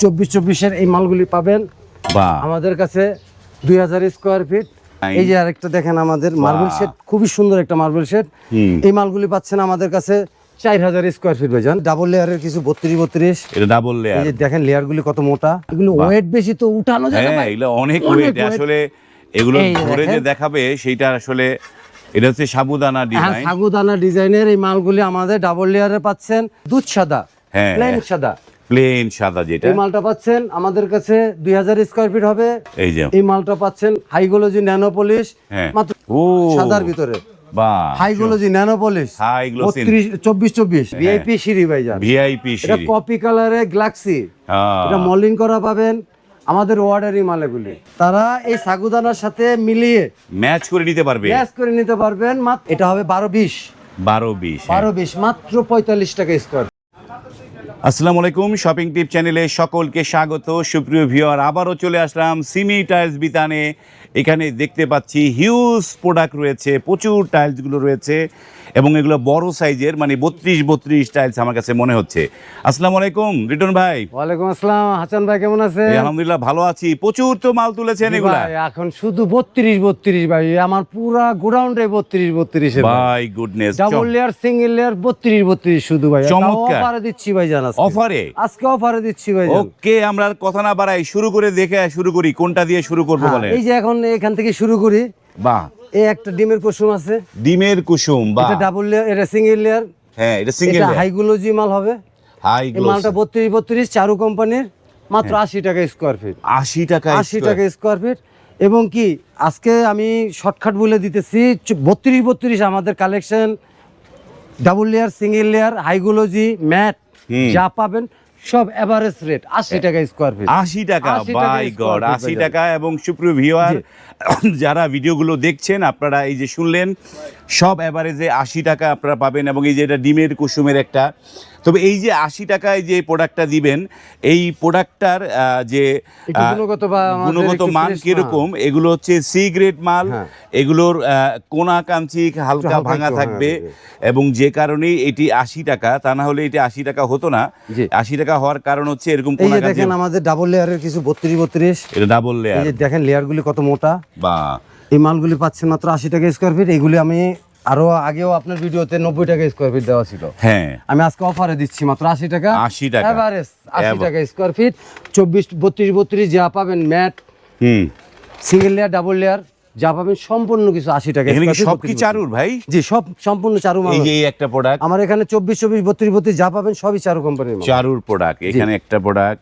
চব্বিশ চব্বিশের এই মালগুলি পাবেন। বা। আমাদের কাছে দুই হাজার স্কোয়ার ফিট এই যে আরেকটা দেখেন আমাদের মার্বেল শেড খুবই সুন্দর একটা মার্বেল শেড এই মালগুলি পাচ্ছেন আমাদের কাছে চার হাজার স্কোয়ার ফিট ভাইজান ডাবল লেয়ারের কিছু বত্রিশ বত্রিশ এটা ডাবল লেয়ার দেখেন লেয়ার গুলি কত মোটা। এগুলো ওয়েট বেশি তো উঠানো যায় না হ্যাঁ এগুলো অনেক ওয়েট আসলে এগুলো যে দেখাবে সেইটা আসলে এটা হচ্ছে সাবুদানা হ্যাঁ ডিজাইন সাগুদানা ডিজাইনের এই মালগুলি আমাদের ডাবল লেয়ারে পাচ্ছেন। দুধ সাদা হ্যাঁ। প্লেন সাদা। প্লেন সাদা যেটা। এই মালটা পাচ্ছেন আমাদের কাছে দুই হাজার স্কোয়ার ফিট হবে। এই যে। এই মালটা পাচ্ছেন হাইগোলজি ন্যানো পলিশ হ্যাঁ। মাত্র ও। সাদার ভিতরে। হাইগোলজি চব্বিশ চব্বিশ। ভিআইপি সিঁড়ি ভাইজান ভিআইপি এটা কপি কালারে গ্লাক্সি হ্যাঁ। এটা মলিং করা পাবেন। আমাদের ওয়ার্ডারি মালেগুলি। তারা এই সাগুদানার সাথে মিলিয়ে ম্যাচ করে নিতে পারবে। গ্যাস করে নিতে পারবেন। মাত্র এটা হবে বারো বিশ। বারো বিশ হ্যাঁ। বারো বিশ মাত্র পঁয়তাল্লিশ টাকা স্কোয়ার আসসালামু আলাইকুম শপিং টিপ চ্যানেলে সকলকে স্বাগত। সুপ্রিয় ভিওর আবারও চলে আসলাম সিমি টাইলস বিতানে এখানে দেখতে পাচ্ছি হিউজ প্রোডাক্ট রয়েছে, প্রচুর টাইলসগুলো রয়েছে। এবং এগুলো বড় সাইজের মানে বত্রিশ বত্রিশ টাইলস আমার কাছে মনে হচ্ছে। আসসালামু আলাইকুম রিটন ভাই। ওয়ালাইকুম আসসালাম হাসান ভাই কেমন আছে আলহামদুলিল্লাহ ভালো আছি। প্রচুর তো মাল তুলেছেন এগুলা। এখন শুধু বত্রিশ বত্রিশ ভাই আমার পুরা গোডাউনটাই বত্রিশ বত্রিশ ভাই। Goodness double layer single layer বত্রিশ বত্রিশ শুধু ভাই। চমৎকার। অফারে দিচ্ছি ভাই জান আজকে। অফারে আজকে অফারে দিচ্ছি ভাই ওকে আমরা কথা না বাড়াই শুরু করে দেখে শুরু করি কোনটা দিয়ে শুরু করব হ্যাঁ, বলে এই যে এখন এখান থেকে শুরু করি। বাহ। এই একটা ডিমের কুসুম আছে। ডিমের কুসুম বা এটা ডাবল লেয়ার এটা সিঙ্গেল লেয়ার হ্যাঁ এটা সিঙ্গেল এটা হাইগুলোজি মাল হবে। হাই মালটা বত্রিশ বত্রিশ চারু কোম্পানির মাত্র হ্যাঁ। আশি টাকা স্কোয়ার ফিট আশি টাকা আশি টাকা স্কোয়ার ফিট এবং কি আজকে আমি শর্টকাট বলে দিতেছি বত্রিশ বত্রিশ আমাদের collection double layer single layer high glossy matte যা পাবেন সব এভারেজ রেট আশি টাকা স্কোয়ার ফিট আশি টাকা 80 টাকা বাই গড আশি। টাকা এবং সুপ্রিয় ভিউয়ার যারা ভিডিওগুলো দেখছেন আপনারা এই যে শুনলেন সব অ্যাভারেজে আশি টাকা আপনারা পাবেন এবং এই যে এটা ডিমের কুসুমের একটা। তবে এই যে আশি টাকায় যে প্রোডাক্টটা দিবেন এই প্রোডাক্টটার যে গুণগত মান কীরকম এগুলো হচ্ছে সি গ্রেড মাল হ্যাঁ। এগুলোর কোনা কাঞ্চি হালকা ভাঙা থাকবে এবং যে কারণে এটি আশি টাকা তা না হলে এটি আশি টাকা হতো না। আশি টাকা হওয়ার কারণ হচ্ছে এরকম দেখেন আমাদের ডাবল লেয়ারের কিছু বত্রিশ বত্রিশ। এটা ডাবল লেয়ার দেখেন লেয়ারগুলি কত মোটা। বা এই মালগুলি পাচ্ছেন মাত্র আশি টাকা স্কোয়ার ফিট এগুলি আমি আরও আগেও আপনার ভিডিওতে নব্বই টাকা স্কোয়ার ফিট দেওয়া ছিল। হ্যাঁ। আমি আজকে অফারে দিচ্ছি মাত্র আশি টাকা। 80 টাকা। এভারেজ আশি টাকা স্কোয়ার ফিট চব্বিশ বত্রিশ বত্রিশ যা পাবেন ম্যাট। হুম। সিঙ্গেল লেয়ার ডাবল লেয়ার যা পাবেন সম্পূর্ণ কিছু আশি টাকা সব কি চারুর ভাই? জি সব সম্পূর্ণ চারু এই যে একটা প্রোডাক্ট আমার এখানে চব্বিশ চব্বিশ বত্রিশ বত্রিশ যা পাবেন সবই চারু কোম্পানির চারুর প্রোডাক্ট এখানে একটা প্রোডাক্ট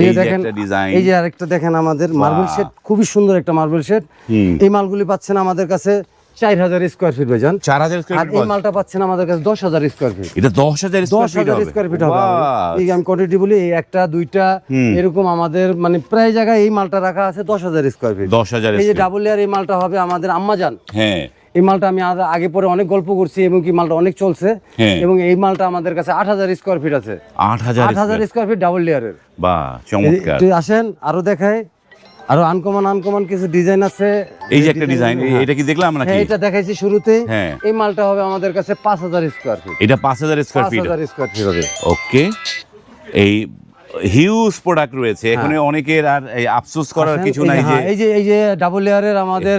এই দেখেন এই যে আরেকটা দেখেন আমাদের মার্বেল শেড খুবই সুন্দর একটা মার্বেল শেড। এই মালগুলি পাচ্ছেন আমাদের কাছে চার হাজার স্কোয়ার ফিট ভাইজান। চার হাজার আর এই মালটা পাচ্ছেন আমাদের কাছে দশ হাজার স্কোয়ার ফিট এটা দশ হাজার দশ হাজার স্কোয়ার ফিট হবে। এই আমি কোয়ান্টিটি বলি এই একটা দুইটা এরকম আমাদের মানে প্রায় জায়গায় এই মালটা রাখা আছে দশ হাজার স্কোয়ার ফিট দশ হাজার এই যে ডাবল লেয়ার এই মালটা হবে আমাদের আম্মাজান। হ্যাঁ। এই মালটা আমি আগে পরে অনেক গল্প করছি এবং কি মালটা অনেক চলছে। হ্যাঁ। এবং এই মালটা আমাদের কাছে আট হাজার স্কোয়ার ফিট আছে। আট হাজার স্কোয়ার ফিট ডাবল লেয়ারের বা চমৎকার। আসেন আরও দেখায় আরও আনকমন আনকমন কিছু ডিজাইন আছে। এই যে একটা ডিজাইন এটা কি দেখলাম নাকি? হ্যাঁ এটা দেখাইছি শুরুতে। হ্যাঁ। এই মালটা হবে আমাদের কাছে পাঁচ হাজার স্কোয়ার ফিট এটা পাঁচ হাজার স্কোয়ার ফিট হাজার স্কোয়ার ফিট হবে। ওকে। এই হিউজ প্রোডাক্ট রয়েছে। এখানে অনেকের আর এই আফসোস করার কিছু হ্যাঁ। নাই যে- হ্যাঁ, এই যে এই যে ডাবল লেয়ারের আমাদের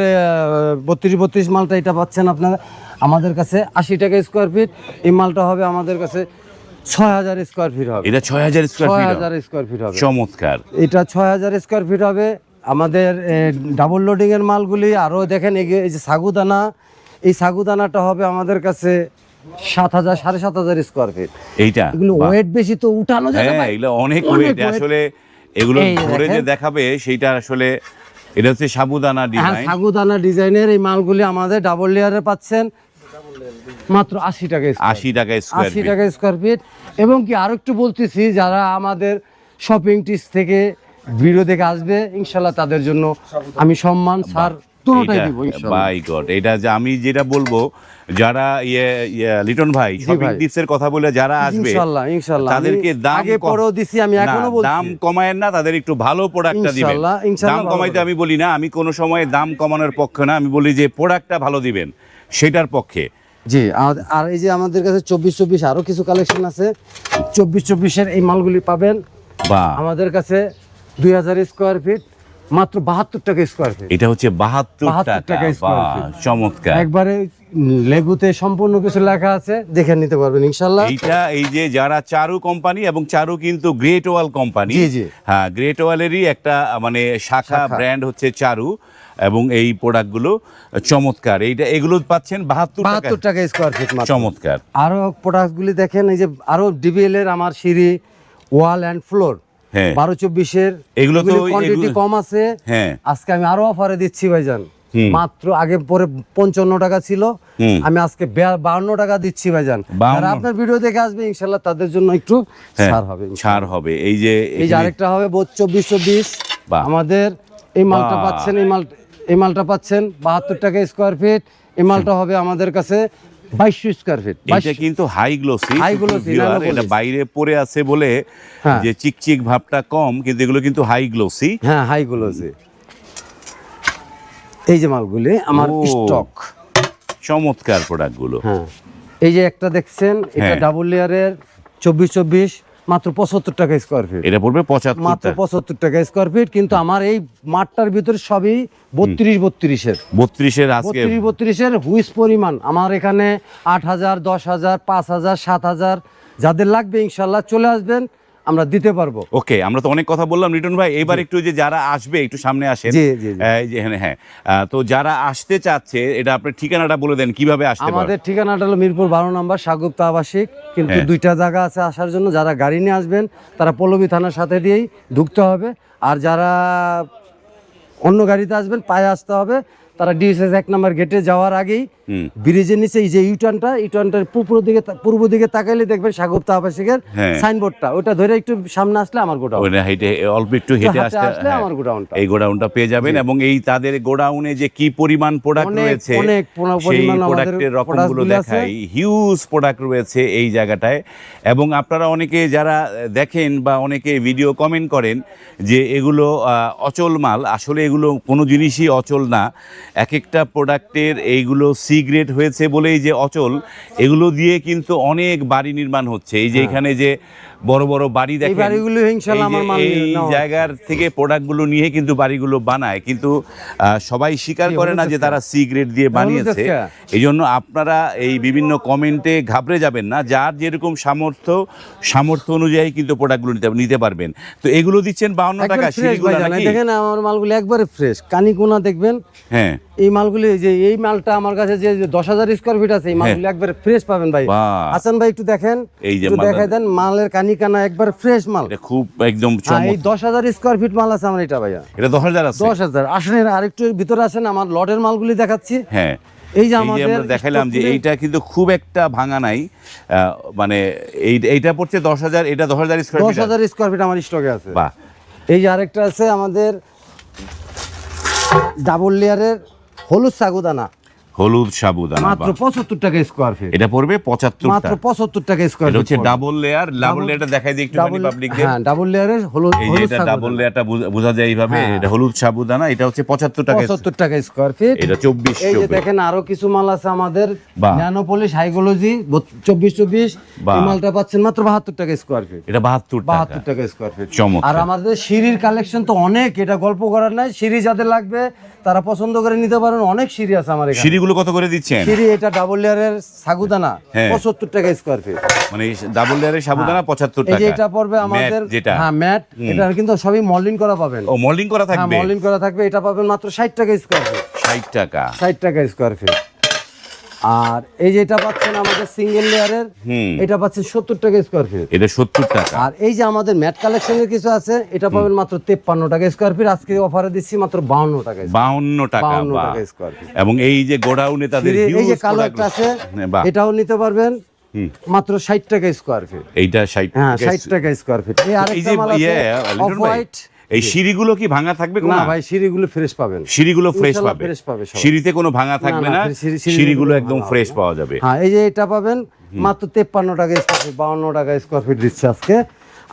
বত্রিশ বত্রিশ মালটা এটা পাচ্ছেন আপনারা। আমাদের কাছে আশি টাকা স্কোয়ার ফিট এই মালটা হবে আমাদের কাছে ছয় হাজার স্কোয়ার ফিট হবে। এটা ছয় হাজার স্কোয়ার ছয় ফিট হাজার স্কোয়ার ফিট হবে। চমৎকার। এটা ছয় হাজার স্কোয়ার ফিট হবে। আমাদের ডাবল লোডিং এর মালগুলি আরও দেখেন এই যে সাগুদানা এই সাগুদানাটা হবে আমাদের কাছে সাত হাজার সাড়ে সাত হাজার স্কোয়ার ফিট এইটা? এগুলো ওয়েট বেশি তো উঠানো না হ্যাঁ এগুলো অনেক ওয়েট আসলে এগুলো ধরে যে দেখাবে সেইটা আসলে এটা হচ্ছে সাবুদানা হ্যাঁ ডিজাইন সাগুদানা ডিজাইনের এই মালগুলি আমাদের ডাবল লেয়ারে পাচ্ছেন। মাত্র আশি টাকা আশি টাকা স্কোয়ার আশি টাকা স্কোয়ার ফিট এবং কি আরও একটু বলতেছি যারা আমাদের শপিং টিস থেকে ভিডিও দেখে আসবে ইনশাল্লাহ তাদের জন্য আমি সম্মান স্যার দুটোটাই দিব বাই গড এটা যে আমি যেটা বলব যারা ইয়ে ইয়ে, লিটন ভাই শপিং। টিপসের কথা বলে যারা আসবে তাদেরকে দাম আগে পরেও দিছি আমি এখনও বলছি। দাম কমায়েন না তাদের একটু ভালো প্রোডাক্টটা দিবেন। দাম কমাইতে আমি বলি না আমি কোনো সময় দাম কমানোর পক্ষে না আমি বলি যে প্রোডাক্টটা ভালো দিবেন সেটার পক্ষে। জি আর- আর এই যে আমাদের কাছে চব্বিশ চব্বিশ আরও কিছু কালেকশন আছে চব্বিশ চব্বিশের এই মালগুলি পাবেন। বা আমাদের কাছে দুই হাজার স্কোয়ার ফিট মাত্র বাহাত্তর টাকা স্কোয়ার ফিট এটা হচ্ছে বাহাত্তর টাকা। চমৎকার। একবারে লেগুতে সম্পূর্ণ কিছু লেখা আছে দেখে নিতে পারবেন ইনশাল্লাহ এইটা এই যে যারা চারু কোম্পানি এবং চারু কিন্তু গ্রেট ওয়াল কোম্পানি। হ্যাঁ গ্রেট ওয়ালেরই একটা মানে শাখা। ব্র্যান্ড হচ্ছে চারু এবং এই প্রোডাক্টগুলো চমৎকার। এইটা এগুলো পাচ্ছেন বাহাত্তর টাকা। বাহাত্তর টাকা স্কোয়ার ফিট চমৎকার। আরও প্রোডাক্টগুলি দেখেন এই যে আরও ডিবিএল এর আমার সিঁড়ি ওয়াল অ্যান্ড ফ্লোর বারো চব্বিশের এগুলো তো কোয়ান্টিটি কম আছে। হ্যাঁ। আজকে আমি আরও অফারে দিচ্ছি ভাইজান। মাত্র আগে পরে পঞ্চান্ন টাকা ছিল। আমি আজকে বাহান্ন টাকা দিচ্ছি ভাইজান। 52 যারা আপনার ভিডিও দেখে আসবে ইনশাল্লাহ তাদের জন্য একটু হ্যাঁ, ছাড় হবে ছাড় হবে। এই যে এই যে আরেকটা হবে বোধ চব্বিশ চব্বিশ। আমাদের এই মালটা পাচ্ছেন এই মাল এই মালটা পাচ্ছেন বাহাত্তর টাকা স্কোয়ার ফিট এই মালটা হবে আমাদের কাছে বাইশশো স্কোয়ার ফিট এটা কিন্তু হাই গ্লোসি হাই গ্লোসি এটা বাইরে পড়ে আছে বলে হ্যাঁ। যে চিকচিক ভাবটা কম কিন্তু এগুলো কিন্তু হাই গ্লোসি হ্যাঁ হাই গ্লোসি এই যে মালগুলি আমার স্টক চমৎকার প্রোডাক্টগুলো হ্যাঁ। এই যে একটা দেখছেন এটা হ্যাঁ। ডাবল লেয়ারের চব্বিশ চব্বিশ মাত্র পঁচাত্তর টাকা স্কোয়ার ফিট এটা পড়বে পঁচাত্তর মাত্র পঁচাত্তর টাকা স্কোয়ার ফিট কিন্তু আমার এই মাঠটার ভিতরে সবই বত্রিশ বত্রিশের। বত্রিশের বত্রিশ বত্রিশের হুইস পরিমাণ। আমার এখানে আট হাজার দশ হাজার পাঁচ হাজার সাত হাজার যাদের লাগবে ইনশাল্লাহ চলে আসবেন। আমরা দিতে পারব। ওকে আমরা তো অনেক কথা বললাম রিটন ভাই। এবার একটু যে যারা আসবে একটু সামনে যে হ্যাঁ হ্যাঁ। তো যারা আসতে চাচ্ছে এটা আপনার ঠিকানাটা বলে দেন কীভাবে আসতে আমাদের ঠিকানাটা হলো মিরপুর বারো নম্বর সাগুপ্তা আবাসিক। কিন্তু হ্যাঁ। দুইটা জায়গা আছে আসার জন্য যারা গাড়ি নিয়ে আসবেন তারা পল্লবী থানার সাথে দিয়েই ঢুকতে হবে। আর যারা অন্য গাড়িতে আসবেন পায়ে আসতে হবে। তারা ডিএসএস এক নম্বর গেটে যাওয়ার আগেই ব্রিজের নিচে এই যে ইউটার্নটা ইউটার্নটার পূর্ব দিকে পূর্ব দিকে তাকাইলে দেখবেন সাগুপ্তা আবাসিকের হ্যাঁ। সাইনবোর্ডটা ওটা ধরে একটু সামনে আসলে আমার গোডাউন। অল্প একটু হেঁটে আসতে আসলে হ্যাঁ, আমার গোডাউনটা। এই গোডাউনটা পেয়ে যাবেন এবং এই তাদের গোডাউনে যে কি পরিমাণ প্রোডাক্ট রয়েছে অনেক পরিমাণ প্রোডাক্টের রকমগুলো দেখাই। হিউজ প্রোডাক্ট রয়েছে এই জায়গাটায়। এবং আপনারা অনেকে যারা দেখেন বা অনেকে ভিডিও কমেন্ট করেন যে এগুলো অচল মাল। আসলে এগুলো কোনো জিনিসই অচল না। এক একটা প্রোডাক্টের এইগুলো সি গ্রেড হয়েছে বলেই যে অচল এগুলো দিয়ে কিন্তু অনেক বাড়ি নির্মাণ হচ্ছে। এই যে এখানে যে বড় বড় বাড়ি দেখেন বাড়িগুলো এই আমার মাল এই জায়গার থেকে প্রোডাক্টগুলো নিয়ে কিন্তু বাড়িগুলো বানায় কিন্তু সবাই স্বীকার করে না যে তারা সি গ্রেড দিয়ে বানিয়েছে। এই জন্য আপনারা এই বিভিন্ন কমেন্টে ঘাবড়ে যাবেন না যার যেরকম সামর্থ্য সামর্থ্য অনুযায়ী কিন্তু প্রোডাক্টগুলো নিতে পারবেন। তো এগুলো দিচ্ছেন বাউন্ন টাকা দেখেন আমার মালগুলো একবারে ফ্রেশ কানিকুনা দেখবেন? হ্যাঁ। এই মালগুলি যে এই মালটা আমার কাছে যে দশ হাজার স্কোয়ার ফিট আছে এই মালগুলি একবারে ফ্রেশ পাবেন ভাই। হাসান ভাই একটু দেখেন এই যে দেখাই দেন মালের কানিকানা একবার ফ্রেশ মাল। এটা খুব একদম হ্যাঁ এই চমৎকার। দশ হাজার স্কোয়ার ফিট মাল আছে আমার এটা ভাইয়া। এটা দশ হাজার আছে? দশ হাজার। আসেন আরেকটু ভিতরে আসেন আমার লটের মালগুলি দেখাচ্ছি। হ্যাঁ। এই যে আমাদের আমরা দেখালাম যে এইটা কিন্তু খুব একটা ভাঙা নাই। মানে এই এইটা পড়ছে দশ হাজার এটা দশ হাজার স্কোয়ার দশ হাজার স্কোয়ার ফিট আমার স্টকে আছে। বাহ। এই যে আরেকটা আছে আমাদের ডাবল লেয়ারের হলুদ সাগুদানা। হলুদ সাবুদানা মাত্র বাহ। পঁচাত্তর টাকা স্কোয়ার ফিট এটা পড়বে পঁচাত্তর মাত্র পঁচাত্তর টাকা স্কোয়ার এটা হচ্ছে ডাবল লেয়ার ডাবল লেয়ারটা দেখাই দিই একটু পাবলিকদের হ্যাঁ ডাবল লেয়ারের হলুদ এই যে এটা ডাবল লেয়ারটা বোঝা যায় এইভাবে হ্যাঁ। এটা হলুদ সাবুদানা এটা হচ্ছে পঁচাত্তর টাকা পঁচাত্তর টাকা স্কোয়ার ফিট এটা চব্বিশ এই যে দেখেন আরও কিছু মাল আছে আমাদের। বাহ। ন্যানোপলিশ হাইগোলজি চব্বিশ চব্বিশ। বাহ। এই মালটা পাচ্ছেন মাত্র বাহাত্তর টাকা স্কোয়ার ফিট এটা বাহাত্তর টাকা। বাহাত্তর টাকা স্কোয়ার ফিট চমৎকার। আর আমাদের সিঁড়ির কালেকশন তো অনেক এটা গল্প করার নাই। সিঁড়ি যাদের লাগবে তারা পছন্দ করে নিতে পারেন অনেক সিঁড়ি আছে আমার এখানে। সিঁড়িগুলো কত করে দিচ্ছেন? সিঁড়ি এটা ডাবল লেয়ারের সাগুদানা হ্যাঁ। পঁচাত্তর টাকা স্কোয়ার ফিট মানে ডাবল লেয়ারের সাবুদানা পঁচাত্তর এই টাকা। যে এটা পড়বে আমাদের যেটা। হ্যাঁ ম্যাট এটা কিন্তু সবই মলিন করা পাবেন। ও মলিন করা হ্যাঁ থাকবে? মল্ডিং করা থাকবে এটা পাবেন মাত্র ষাট টাকা স্কোয়ার ফিট ষাট টাকা। ষাট টাকা স্কোয়ার ফিট আর এই যে এটা পাচ্ছেন আমাদের সিঙ্গেল লেয়ারের এটা পাচ্ছেন সত্তর টাকা স্কোয়ার ফিট এটা সত্তর টাকা। আর এই যে আমাদের ম্যাট কালেকশনের কিছু আছে এটা পাবেন মাত্র তেপ্পান্ন টাকা স্কোয়ার ফিট আজকে অফারে দিচ্ছি মাত্র বাউন্ন টাকা বাউন্ন টাকা বাউন্ন টাকা স্কোয়ার ফিট এবং এই যে গোডাউনে তাদের এই যে কালো একটা আছে হ্যাঁ, এটাও নিতে পারবেন। মাত্র ষাট টাকা স্কোয়ার ফিট এইটা ষাট হ্যাঁ ষাট টাকা স্কোয়ার ফিট এই আরেকটা মাল আছে ইয়ে, অফ হোয়াইট এই সিঁড়িগুলো কি ভাঙা থাকবে না ভাই সিঁড়িগুলো ফ্রেশ পাবেন। সিঁড়িগুলো ফ্রেশ পাবে। fresh পাবে সিঁড়িতে কোনো ভাঙা থাকবে না, না সিঁড়ি- সিঁড়ি- সিঁড়িগুলো একদম ফ্রেশ পাওয়া যাবে। হ্যাঁ এই যে এটা পাবেন মাত্র তেপ্পান্ন টাকা স্কোয়ার ফিট বাউন্ন টাকা স্কোয়ার ফিট দিচ্ছে আজকে।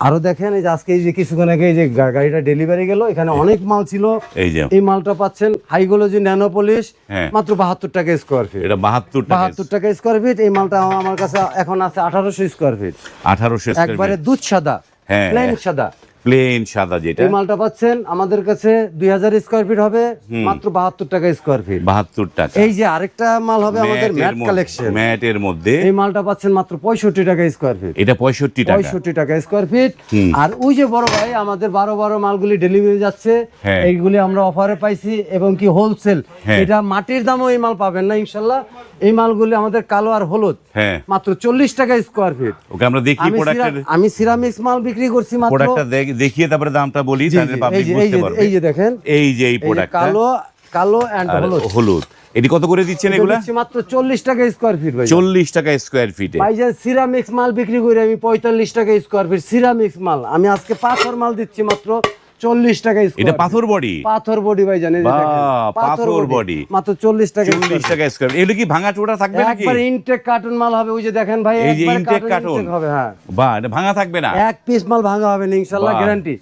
আরও দেখেন এই যে আজকে এই যে কিছুক্ষণ আগে এই যে গাড়িটা ডেলিভারি গেল এখানে অনেক মাল ছিল। এই যে। এই মালটা পাচ্ছেন হাইগোলজি ন্যানোপলিশ হ্যাঁ। মাত্র বাহাত্তর টাকা স্কোয়ার ফিট এটা বাহাত্তর টাকা বাহাত্তর টাকা স্কোয়ার ফিট এই মালটা আমার- কাছে এখন আছে আঠারোশো স্কোয়ার ফিট আঠারোশো একবারে দুধ সাদা হ্যাঁ। প্লেন সাদা। প্লেন সাদা যেটা। এই মালটা পাচ্ছেন আমাদের কাছে দুই হাজার স্কোয়ার ফিট হবে মাত্র বাহাত্তর টাকা স্কোয়ার ফিট বাহাত্তর টাকা। এই যে আরেকটা মাল হবে আমাদের ম্যাট কালেকশন ম্যাটের মধ্যে। এই মালটা পাচ্ছেন মাত্র পঁয়ষট্টি টাকা স্কোয়ার ফিট এটা পঁয়ষট্টি টাকা। পঁয়ষট্টি টাকা স্কোয়ার ফিট আর ওই যে বড় ভাই আমাদের বারো বারো মালগুলি ডেলিভারি যাচ্ছে হ্যাঁ। এইগুলি আমরা অফারে পাইছি এবং কি হোলসেল হ্যাঁ। এটা মাটির দামও এই মাল পাবেন না ইনশাল্লাহ। এই মালগুলি আমাদের কালো আর হলুদ। হ্যাঁ। মাত্র চল্লিশ টাকা স্কোয়ার ফিট ওকে আমরা দেখি আমি সিরামিক্স মাল বিক্রি করছি মাত্র। দেখিয়ে তারপরে দামটা বলি তাহলে পাবলিক বুঝতে পারবে। এই যে দেখেন এই যে এই প্রোডাক্ট কালো কালো এন্ড হলুদ। হলুদ। এটি কত করে দিচ্ছেন এগুলা? মাত্র চল্লিশ টাকা স্কোয়ার ফিট ভাই। চল্লিশ টাকা স্কোয়ার ফিটে ভাইজান সিরামিক্স মাল বিক্রি করে আমি পঁয়তাল্লিশ টাকা স্কোয়ার ফিট সিরামিক্স মাল। আমি আজকে পাথর মাল দিচ্ছি মাত্র চল্লিশ টাকা এটা পাথর বডি পাথর বডি ভাই জানেন পাথর body। মাত্র চল্লিশ টাকা চল্লিশ টাকা স্কোয়ার এগুলো কি ভাঙা চোটা থাকবে নাকি? একবার ইনটেক কার্টুন মাল হবে ওই যে দেখেন ভাই এই যে ইনটেক কার্টুন হবে হ্যাঁ। বা এটা ভাঙা থাকবে না? এক পিস মাল ভাঙা হবে না ইনশাল্লাহ বাহ। গ্যারান্টি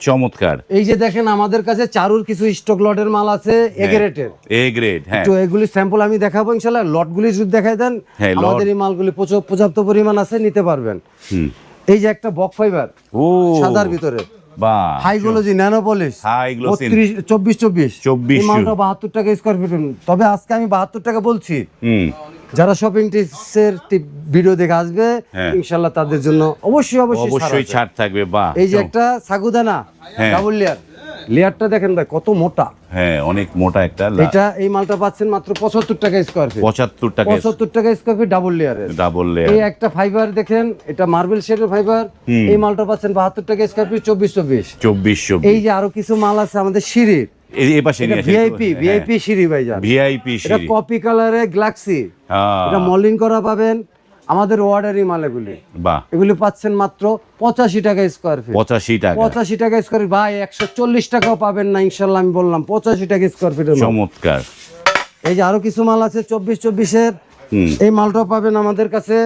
চমৎকার। এই যে দেখেন আমাদের কাছে চারুর কিছু স্টক লটের মাল আছে এগারেটের এ গ্রেড হ্যাঁ। তো এগুলি স্যাম্পল আমি দেখাবো ইনশাল্লাহ লটগুলি যদি দেখাই দেন হ্যাঁ। আমাদের এই মালগুলি পর্যাপ্ত পরিমাণ আছে নিতে পারবেন। হুম। এই যে একটা বক ফাইবার ও। সাদার ভিতরে। বা high glossy nano polish High glossy। চব্বিশ চব্বিশ। 24 মালটা বাহাত্তর টাকা স্কোয়ার ফিট তবে আজকে আমি বাহাত্তর টাকা বলছি। হুম। যারা শপিং টিপসের ভিডিও দেখে আসবে হ্যাঁ। ইনশাল্লাহ তাদের জন্য অবশ্যই অবশ্যই ছাড় অবশ্যই ছাড় থাকবে বা এই যে একটা সাগুদানা হ্যাঁ। ডাবল লেয়ার লেয়ারটা দেখেন ভাই কত মোটা। হ্যাঁ অনেক মোটা একটা এটা এই মালটা পাচ্ছেন মাত্র পঁচাত্তর টাকা স্কোয়ার ফিট পঁচাত্তর টাকা পঁচাত্তর টাকা স্কোয়ার ফিট ডাবল লেয়ারের ডাবল এই একটা ফাইবার দেখেন এটা মার্বেল শেডের ফাইবার এই মালটা পাচ্ছেন বাহাত্তর টাকা স্কোয়ার ফিট চব্বিশ চব্বিশ চব্বিশ এই যে আরও কিছু মাল আছে আমাদের সিঁড়ির। এই- পাশে নিয়ে ভিআইপি ভিআইপি সিঁড়ি ভাইজান। ভিআইপি এটা কপি কালারে গ্লাক্সি এটা মলিন করা পাবেন। আমাদের ওয়ার্ডারি মাল এগুলি এগুলি পাচ্ছেন মাত্র পঁচাশি টাকা স্কোয়ার ফিট পঁচাশি টাকা। পঁচাশি টাকা স্কোয়ার ফিট ভাই একশো চল্লিশ টাকাও পাবেন না ইনশাল্লাহ আমি বললাম পঁচাশি টাকা স্কোয়ার ফিট চমৎকার। এই যে আরও কিছু মাল আছে চব্বিশ চব্বিশের। এই মালটাও পাবেন আমাদের কাছে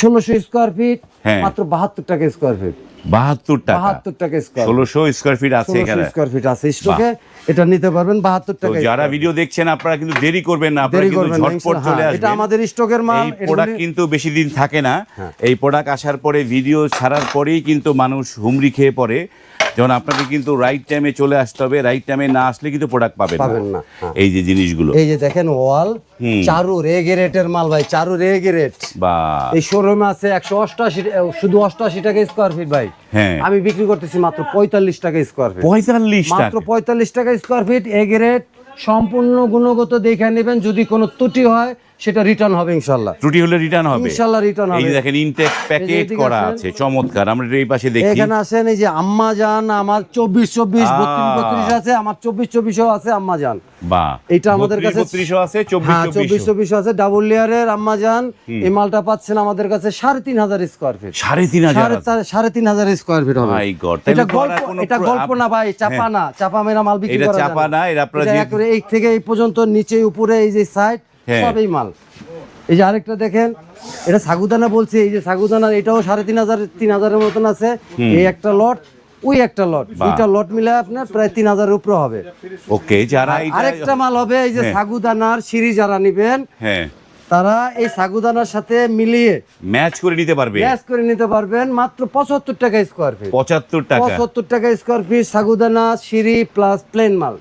ষোলোশো স্কোয়ার ফিট। মাত্র বাহাত্তর টাকা স্কোয়ার ফিট বাহাত্তর টাকা। বাহাত্তর টাকা স্কোয়ার ষোলোশো স্কোয়ার ফিট আছে এখানে। স্কোয়ার ফিট আছে। স্টকে এটা নিতে পারবেন বাহাত্তর টাকা যারা ভিডিও দেখছেন আপনারা কিন্তু দেরি করবেন না আপনারা কিন্তু ঝটপট চলে আসবেন। এটা আমাদের স্টকের মাল এই প্রোডাক্ট কিন্তু বেশি দিন থাকে না। এই প্রোডাক্ট আসার পরে ভিডিও ছাড়ার পরেই কিন্তু মানুষ হুমড়ি খেয়ে পড়ে। যেমন আপনাকে কিন্তু রাইট টাইমে চলে আসতে হবে রাইট টাইমে না আসলে কিন্তু প্রোডাক্ট পাবেন পাবেন না, হ্যাঁ। এই যে জিনিসগুলো। এই যে দেখেন ওয়াল চারু রে গেরেটের মাল ভাই চারু রে গেরেট বা। এই শোরুমে আছে একশো অষ্টআশি শুধু অষ্টআশি টাকা স্কোয়ার ফিট ভাই। হ্যাঁ। আমি বিক্রি করতেছি মাত্র পঁয়তাল্লিশ টাকা স্কোয়ার ফিট পঁয়তাল্লিশ মাত্র পঁয়তাল্লিশ টাকা স্কোয়ার ফিট এ গ্রেড সম্পূর্ণ গুণগত দেখে নেবেন যদি কোনো ত্রুটি হয় সেটা রিটার্ন হবে ইনশাল্লাহ ত্রুটি হলে রিটার্ন হবে। ইনশাল্লাহ রিটার্ন হবে। এই দেখেন ইনটেক প্যাকেট করা আছে চমৎকার। আমরা এই পাশে দেখি। এখানে আসেন এই যে আম্মা জান আমার চব্বিশ চব্বিশ আহ। বত্রিশ বত্রিশ আছে আমার চব্বিশ চব্বিশও আছে আম্মা জান। বা এটা আমাদের কাছে- বত্রিশও আছে চব্বিশ হ্যাঁ চব্বিশ চব্বিশ চব্বিশ আছে ডাবল লেয়ারের আম্মা জান। এই মালটা পাচ্ছেন আমাদের কাছে সাড়ে তিন হাজার স্কোয়ার ফিট সাড়ে তিন হাজার সাড়ে সাড়ে তিন হাজার স্কোয়ার ফিট হবে। My God, এটা গল্প এটা গল্প না ভাই চাপা না। চাপা মেরা মাল বিক্রি করা এটা চাপা না, এটা আপনারা এই থেকে এই পর্যন্ত নিচে উপরে এই যে সাইড হ্যাঁ। সব এই মাল। এই যে আরেকটা দেখেন এটা সাগুদানা বলছি এই যে এটাও সাড়ে তিন হাজার তিন হাজারের মতন আছে। এই একটা লট ওই একটা লট দুইটা লট মিলে আপনার প্রায় তিন উপরে হবে। ওকে যারা আরেকটা মাল হবে এই যে হ্যাঁ। সাগুদানার সিঁড়ি যারা নিবেন হ্যাঁ। তারা এই সাগুদানার সাথে মিলিয়ে ম্যাচ করে নিতে পারবে। গ্যাস করে নিতে পারবেন মাত্র পঁচাত্তর টাকা স্কোয়ার ফিট পঁচাত্তর টাকা। পঁচাত্তর টাকা স্কোয়ার ফিট সাগুদানা সিঁড়ি প্লাস প্লেন মাল।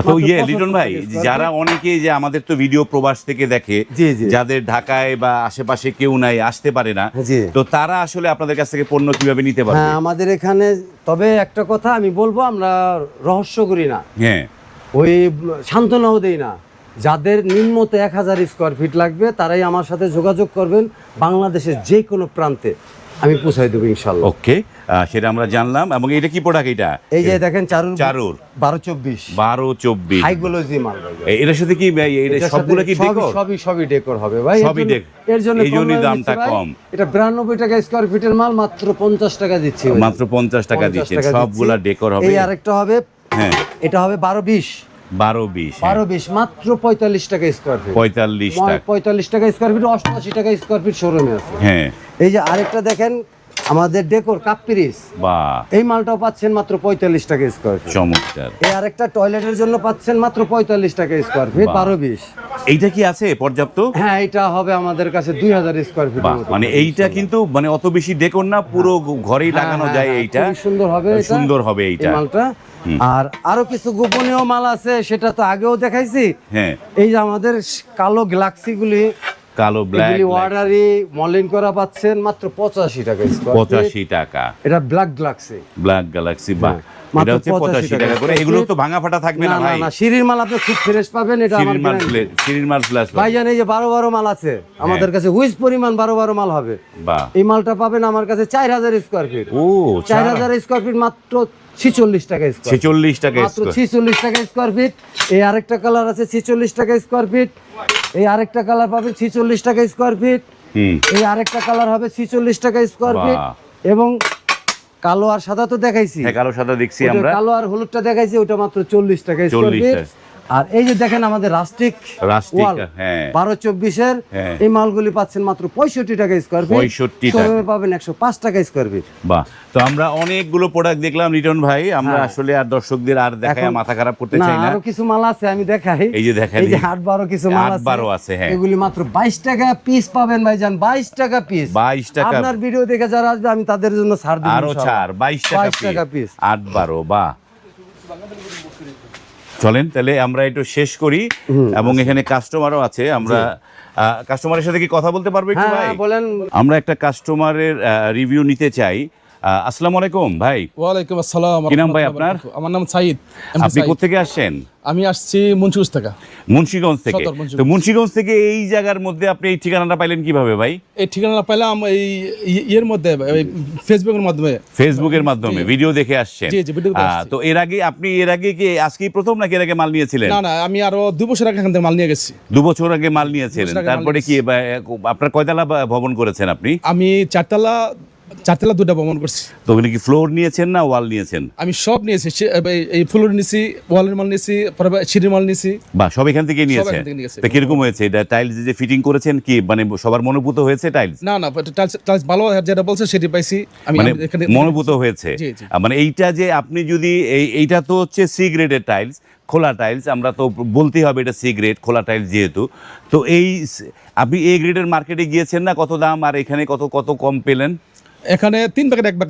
আচ্ছা ইয়ে লিটন ভাই যারা অনেকেই যে আমাদের তো ভিডিও প্রবাস থেকে দেখে। যাদের ঢাকায় বা আশেপাশে কেউ নাই আসতে পারে না তো তারা আসলে আপনাদের কাছ থেকে পণ্য কীভাবে নিতে পারবে? হ্যাঁ আমাদের এখানে তবে একটা কথা আমি বলব আমরা রহস্য করি না। হ্যাঁ। ওই সান্ত্বনাও দেই না। যাদের নিম্নত এক হাজার স্কোয়ার ফিট লাগবে তারাই আমার সাথে যোগাযোগ করবেন বাংলাদেশের যে কোনো প্রান্তে। আমি পৌঁছাই দেবো ইনশাল্লাহ ওকে সেটা আমরা জানলাম। এবং এটা কি প্রোডাক্ট এটা? এই যে দেখেন চারুর চারুর। বারো চব্বিশ। বারো চব্বিশ। হাইগোলজি মাল। এটার সাথে কি সবগুলো কি ডেকোর সবই সবই ডেকোর হবে ভাই। সবই ডেক- এর জন্য এই জন্যই দামটা কম। এটা বিরানব্বই টাকা স্কোয়ার ফিটের মাল মাত্র পঞ্চাশ টাকা দিচ্ছি। মাত্র পঞ্চাশ টাকা 50 দিচ্ছেন টাকা সবগুলা দিচ্ছি। ডেকোর হবে। এই আরেকটা হবে হ্যাঁ। এটা হবে বারো বিশ। বারো বিশ হ্যাঁ। বারো বিশ মাত্র পঁয়তাল্লিশ টাকা স্কোয়ার ফিট পঁয়তাল্লিশ টাকা। পঁয়তাল্লিশ টাকা স্কোয়ার ফিট অষ্টআশি টাকা স্কোয়ার ফিট শোরুমে আছে। হ্যাঁ। এই যে আরেকটা দেখেন আমাদের ডেকোর কাপ্পিরিস বা এই মালটাও পাচ্ছেন মাত্র পঁয়তাল্লিশ টাকা স্কোয়ার ফিট চমৎকার। এই আরেকটা টয়লেটের জন্য পাচ্ছেন মাত্র পঁয়তাল্লিশ টাকা স্কোয়ার ফিট বারো বিশ। এইটা কি আছে পর্যাপ্ত? হ্যাঁ এটা হবে আমাদের কাছে দুই হাজার স্কোয়ার ফিট মানে এইটা কিন্তু মানে অত বেশি ডেকোর না পুরো ঘরেই লাগানো যায় এইটা। হ্যাঁ, সুন্দর হবে সুন্দর হবে এইটা। মালটা। আর আরও কিছু গোপনীয় মাল আছে সেটা তো আগেও দেখাইছি। হ্যাঁ। এই যে আমাদের কালো গ্লাক্সি গুলি কালো ব্ল্যাক এগুলি ওয়ার্ডারি মলিন করা পাচ্ছেন মাত্র পঁচাশি টাকা স্কোয়ার পঁচাশি টাকা। এটা ব্ল্যাক গ্লাক্সি ব্ল্যাক গ্যালাক্সি হ্যাঁ, মাত্র এটা হচ্ছে 85 টাকা করে। এগুলো তো ভাঙা ফাটা থাকবে না না না ভাই। না সিঁড়ির মাল আপনি খুব ফ্রেশ পাবেন এটা আমার সিরির মাল। সিরির মাল প্লাস ভাইজান এই যে বারো বারো মাল আছে আমাদের কাছে হুইজ পরিমাণ বারো বারো মাল হবে। বাহ। এই মালটা পাবেন আমার কাছে চার হাজার স্কোয়ার ফিট ও চার হাজার স্কোয়ার ফিট মাত্র ছিচল্লিশ টাকা স্কোয়ার ছেচল্লিশ টাকা মাত্র ছিচল্লিশ টাকা স্কোয়ার ফিট এই আরেকটা কালার আছে ছিচল্লিশ টাকা স্কোয়ার ফিট এই আরেকটা কালার পাবেন ছিচল্লিশ টাকা স্কোয়ার ফিট এই আরেকটা কালার হবে ছিচল্লিশ টাকা স্কোয়ার ফিট এবং কালো আর সাদা তো দেখাইছি। হ্যাঁ কালো সাদা দেখছি আমরা। কালো আর হলুদটা দেখাইছি ওটা মাত্র চল্লিশ টাকা স্কোয়ার ফিট। আর এই যে দেখেন আমাদের রাস্টিক রাস্টিক, হ্যাঁ। বারো চব্বিশের হ্যাঁ। এই মালগুলি পাচ্ছেন মাত্র পঁয়ষট্টি টাকা স্কোয়ার ফিট 65 টাকা। পাবেন একশো পাঁচ টাকা স্কোয়ার ফিট বাহ। তো আমরা অনেকগুলো প্রোডাক্ট দেখলাম রিটন ভাই। আমরা হ্যাঁ। আসলে আর দর্শকদের আর দেখায় মাথা খারাপ করতে চাই না। আরও কিছু মাল আছে আমি দেখাই। এই যে দেখেন, এই যে আট বারো কিছু মাল আছে। বারো আছে, হ্যাঁ। এগুলি মাত্র বাইশ টাকা পিস পাবেন ভাই ভাইজান বাইশ টাকা পিস 22 টাকা। আপনার ভিডিও দেখে যারা আসবে আমি তাদের জন্য ছাড় দিব আরও ছাড় বাইশ টাকা 22 টাকা পিস পিস আট বারো বা চলেন তাহলে আমরা একটু শেষ করি। এবং এখানে কাস্টমারও আছে আমরা কাস্টমারের সাথে কি কথা বলতে পারব একটু হ্যাঁ ভাই? বলেন। আমরা একটা কাস্টমারের রিভিউ নিতে চাই। আসসালামু আলাইকুম ভাই। ওয়ালাইকুম আসসালাম কি নাম ভাই আপনার? আমার নাম সাইদ আপনি সাইদ। কোথেকে আসছেন? আমি আসছি মুন্সিগঞ্জ থেকে। মুন্সিগঞ্জ থেকে। তো মুন্সিগঞ্জ থেকে এই জায়গার মধ্যে আপনি এই ঠিকানাটা পাইলেন কীভাবে ভাই? এই ঠিকানা পেলাম এই ইয়ের মধ্যে ফেসবুকের মাধ্যমে। ফেসবুকের মাধ্যমে ভিডিও দেখে আসছেন। জি, জি, ভিডিও। তো এর আগে আপনি এর আগে কি আজকেই প্রথম নাকি এর আগে মাল নিয়েছিলেন? না না আমি আরও দুই বছর আগে এখান থেকে মাল নিয়ে গেছি। দু বছর আগে মাল নিয়েছিলেন। তারপরে কি আপনার কয়তলা ভবন করেছেন আপনি? আমি চারতলা চারতলা দুটা ভ্রমণ করছি। তো ওখানে কি ফ্লোর নিয়েছেন না ওয়াল নিয়েছেন? আমি সব নিয়েছি এই- ফুলের নিয়েছি ওয়ালের মাল নিয়েছি পরে সিঁড়ির মাল নিয়েছি বা সব এখান থেকে নিয়েছে। তো কীরকম হয়েছে? এটা টাইলস যে ফিটিং করেছেন কি মানে সবার মনোভূত হয়েছে টাইলস না না টাইলস টাইলস ভালো যেটা বলছে সেটি পাইছি। আমি মানে এখানে মনোভূত হয়েছে? মানে এইটা যে আপনি যদি এই এইটা তো হচ্ছে সি গ্রেডের টাইলস খোলা টাইলস আমরা তো বলতেই হবে এটা সি গ্রেড খোলা টাইলস যেহেতু। তো এই আপনি এ গ্রেডের মার্কেটে গিয়েছেন না? কত দাম? আর এখানে কত কত কম পেলেন? এখানে তিন ভাগের এক ভাগ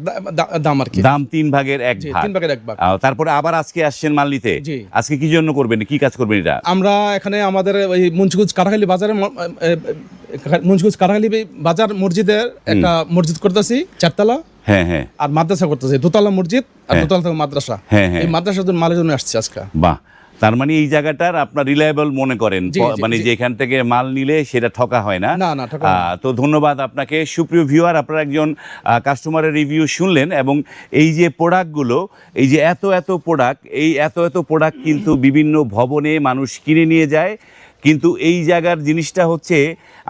দাম আর কি। দাম তিন ভাগের এক ভাগ। তিন ভাগের এক ভাগ। তারপরে আবার আজকে আসছেন মাল নিতে আজকে কি জন্য করবেন? কি কাজ করবেন এটা? আমরা এখানে আমাদের ওই মুন্সিগঞ্জ কাটাখালী বাজারে বাজার মসজিদের একটা মসজিদ করতেছি চারতলা। হ্যাঁ হ্যাঁ। আর মাদ্রাসা করতেছি দোতলা মসজিদ আর হ্যাঁ। দোতলা থেকে মাদ্রাসা। এই মাদ্রাসার জন্য মালের জন্য আসছি আজকে। বাহ। তার মানে এই জায়গাটার আপনার রিলায়েবল মনে করেন। মানে। যেখান থেকে মাল নিলে সেটা ঠকা হয় না। তো ধন্যবাদ আপনাকে। সুপ্রিয় ভিউয়ার আপনারা একজন কাস্টমারের রিভিউ শুনলেন এবং এই যে প্রোডাক্টগুলো এই যে এত এত প্রোডাক্ট এই এত এত প্রোডাক্ট কিন্তু বিভিন্ন ভবনে মানুষ কিনে নিয়ে যায়। কিন্তু এই জায়গার জিনিসটা হচ্ছে,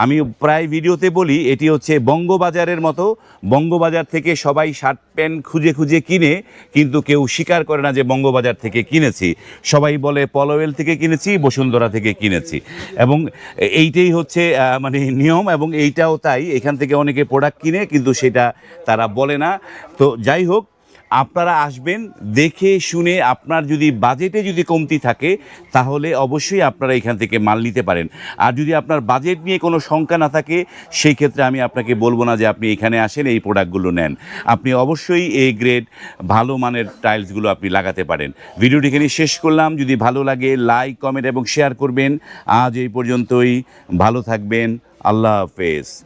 আমি প্রায় ভিডিওতে বলি, এটি হচ্ছে বঙ্গবাজারের মতো। বঙ্গবাজার থেকে সবাই শার্ট প্যান্ট খুঁজে খুঁজে কিনে, কিন্তু কেউ স্বীকার করে না যে বঙ্গবাজার থেকে কিনেছি। সবাই বলে পলোয়েল থেকে কিনেছি, বসুন্ধরা থেকে কিনেছি। এবং এইটাই হচ্ছে মানে নিয়ম এবং এইটাও তাই। এখান থেকে অনেকে প্রোডাক্ট কিনে, কিন্তু সেটা তারা বলে না। তো যাই হোক আপনারা আসবেন, দেখে শুনে আপনার যদি বাজেটে যদি কমতি থাকে, তাহলে অবশ্যই আপনারা এখান থেকে মাল নিতে পারেন। আর যদি আপনার বাজেট নিয়ে কোনো শঙ্কা না থাকে, সেই ক্ষেত্রে আমি আপনাকে বলব না যে আপনি এখানে আসেন, এই প্রোডাক্টগুলো নেন। আপনি অবশ্যই এই গ্রেড ভালো মানের টাইলসগুলো আপনি লাগাতে পারেন। ভিডিওটি এখানে শেষ করলাম। যদি ভালো লাগে লাইক কমেন্ট এবং শেয়ার করবেন। আজ এই পর্যন্তই। ভালো থাকবেন। আল্লাহ হাফেজ।